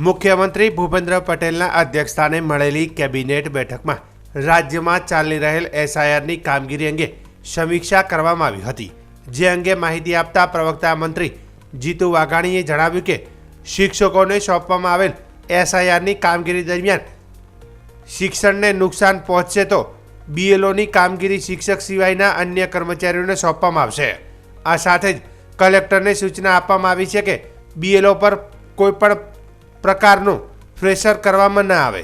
મુખ્યમંત્રી ભૂપેન્દ્ર પટેલના અધ્યક્ષસ્થાને મળેલી કેબિનેટ બેઠકમાં રાજ્યમાં ચાલી રહેલ એસઆઈઆરની કામગીરી અંગે સમીક્ષા કરવામાં આવી હતી. જે અંગે માહિતી આપતા પ્રવક્તા મંત્રી જીતુ વાઘાણીએ જણાવ્યું કે, શિક્ષકોને સોંપવામાં આવેલ એસઆઈઆરની કામગીરી દરમિયાન શિક્ષણને નુકસાન પહોંચશે તો બીએલઓની કામગીરી શિક્ષક સિવાયના અન્ય કર્મચારીઓને સોંપવામાં આવશે. આ સાથે જ કલેક્ટરને સૂચના આપવામાં આવી છે કે, બીએલઓ પર કોઈપણ પ્રકારનું પ્રેશર કરવામાં ન આવે.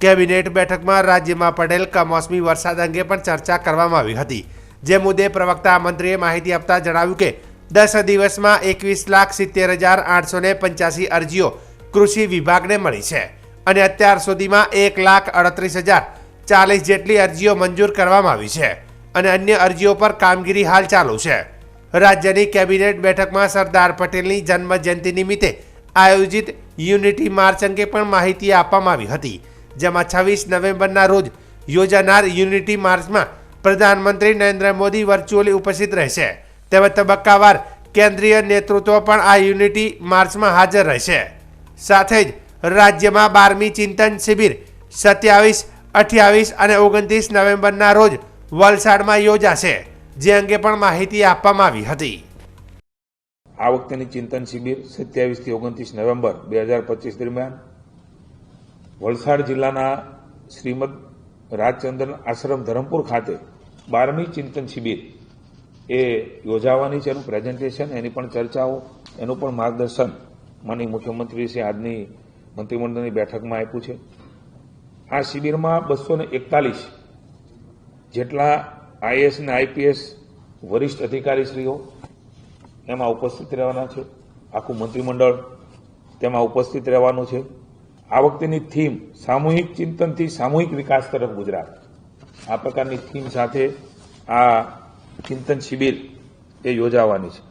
કેબિનેટ બેઠકમાં રાજ્યમાં પડેલ કમોસમી વરસાદ અંગે પણ ચર્ચા કરવામાં આવી હતી. જે મુદ્દે પ્રવક્તા મંત્રીએ માહિતી આપતા જણાવ્યું કે, દસ દિવસમાં એકવીસ લાખ સિત્તેર હજાર આઠસો ને પંચ્યાસી અરજીઓ કૃષિ વિભાગને મળી છે અને અત્યાર સુધીમાં એક લાખ અડત્રીસ હજાર ચાલીસ જેટલી અરજીઓ મંજૂર કરવામાં આવી છે અને અન્ય અરજીઓ પર કામગીરી હાલ ચાલુ છે. રાજ્યની કેબિનેટ બેઠકમાં સરદાર પટેલની જન્મ જયંતિ નિમિત્તે આયોજિત યુનિટી માર્ચ અંગે પણ માહિતી આપવામાં આવી હતી, જેમાં છવ્વીસ નવેમ્બરના રોજ યોજાનાર યુનિટી માર્ચમાં પ્રધાનમંત્રી નરેન્દ્ર મોદી વર્ચ્યુઅલી ઉપસ્થિત રહેશે. તેમજ તબક્કાવાર કેન્દ્રીય નેતૃત્વ પણ આ યુનિટી માર્ચમાં હાજર રહેશે. સાથે જ રાજ્યમાં બારમી ચિંતન શિબિર સત્યાવીસ, અઠ્યાવીસ અને ઓગણત્રીસ નવેમ્બરના રોજ વલસાડમાં યોજાશે, જે અંગે પણ માહિતી આપવામાં આવી હતી. આ વખતેની ચિંતન શિબિર સત્યાવીસથી ઓગણત્રીસ નવેમ્બર બે હજાર પચીસ દરમિયાન વલસાડ જિલ્લાના શ્રીમદ રાજચંદ્રન આશ્રમ ધરમપુર ખાતે બારમી ચિંતન શિબિર એ યોજાવાની છે એનું પ્રેઝન્ટેશન એની પણ ચર્ચાઓ, એનું પણ માર્ગદર્શન માની મુખ્યમંત્રી શ્રી આજની મંત્રીમંડળની બેઠકમાં આપ્યું છે. આ શિબિરમાં બસો એકતાલીસ જેટલા આઈએસ અને આઈપીએસ વરિષ્ઠ અધિકારીશ્રીઓ એમાં ઉપસ્થિત રહેવાના છે. આખું મંત્રીમંડળ તેમાં ઉપસ્થિત રહેવાનું છે. આ વખતેની થીમ સામૂહિક ચિંતનથી સામૂહિક વિકાસ તરફ ગુજરાત. આ પ્રકારની થીમ સાથે આ ચિંતન શિબિર એ યોજાવાની છે.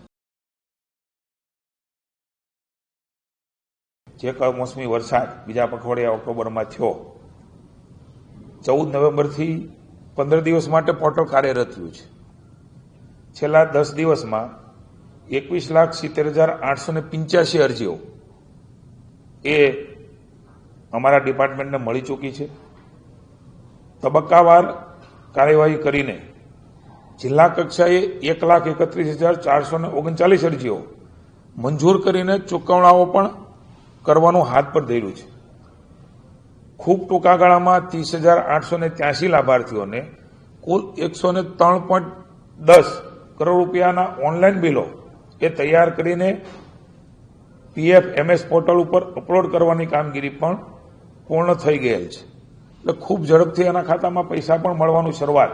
જે કમોસમી વરસાદ બીજા પખવાડિયા ઓક્ટોબરમાં થયો, ચૌદ નવેમ્બરથી પંદર દિવસ માટે પોર્ટલ કાર્યરત થયું છે. છેલ્લા દસ દિવસમાં એકવીસ લાખ સિત્તેર હજાર આઠસો ને પંચ્યાસી અરજીઓ એ અમારા ડિપાર્ટમેન્ટને મળી ચૂકી છે. તબક્કાવાર કાર્યવાહી કરીને જિલ્લા કક્ષાએ એક લાખ એકત્રીસ હજાર ચારસો ને ઓગણચાલીસ અરજીઓ મંજૂર કરીને ચૂકવણાઓ પણ કરવાનું હાથ પર ધર્યું છે. ખૂબ ટૂંકા ગાળામાં ત્રીસ હજાર આઠસો ને ત્યાસી લાભાર્થીઓને કુલ એકસો ને ત્રણ પોઈન્ટ દસ કરોડ રૂપિયાના ઓનલાઈન બિલો એ તૈયાર કરીને પીએફ, એમએસ પોર્ટલ ઉપર અપલોડ કરવાની કામગીરી પણ પૂર્ણ થઈ ગયેલ છે. એટલે ખૂબ ઝડપથી એના ખાતામાં પૈસા પણ મળવાનું શરૂઆત.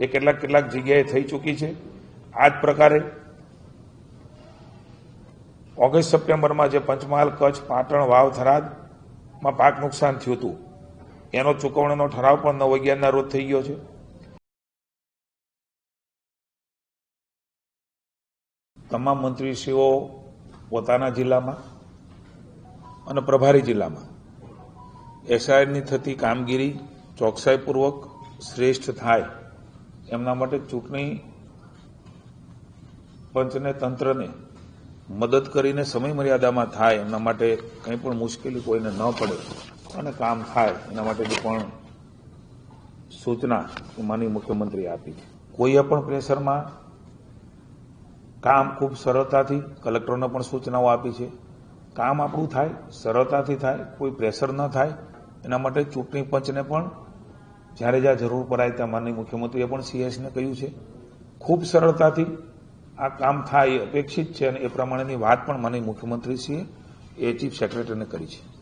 એ કેટલાક કેટલાક જગ્યાએ થઈ ચૂકી છે. આ જ પ્રકારે ઓગસ્ટ સપ્ટેમ્બરમાં જે પંચમહાલ, કચ્છ, પાટણ, વાવ, થરાદમાં પાક નુકસાન થયું હતું. એનો ચૂકવણીનો ઠરાવ પણ નવ અગિયારના રોજ થઈ ગયો છે. તમામ મંત્રીશ્રીઓ પોતાના જિલ્લામાં અને પ્રભારી જિલ્લામાં. એસઆઈની થતી કામગીરી ચોકસાઈપૂર્વક શ્રેષ્ઠ થાય એમના માટે ચૂંટણી પંચને, તંત્રને મદદ કરીને સમય મર્યાદામાં થાય એમના માટે કંઈ પણ મુશ્કેલી કોઈને ન પડે અને કામ થાય એના માટેની પણ સૂચના માની મુખ્યમંત્રી આપી. કોઈએ પણ પ્રેશરમાં કામ ખૂબ સરળતાથી, કલેક્ટરોને પણ સૂચનાઓ આપી છે. કામ આપણું થાય, સરળતાથી થાય, કોઈ પ્રેશર ન થાય. એના માટે ચૂંટણી પંચને પણ જ્યારે જ્યાં જરૂર પડાય ત્યાં માનની મુખ્યમંત્રીએ પણ સીએસને કહ્યું છે. ખૂબ સરળતાથી આ કામ થાય એ અપેક્ષિત છે અને એ પ્રમાણેની વાત પણ માનની મુખ્યમંત્રીશ્રીએ, એ ચીફ સેક્રેટરીને કરી છે.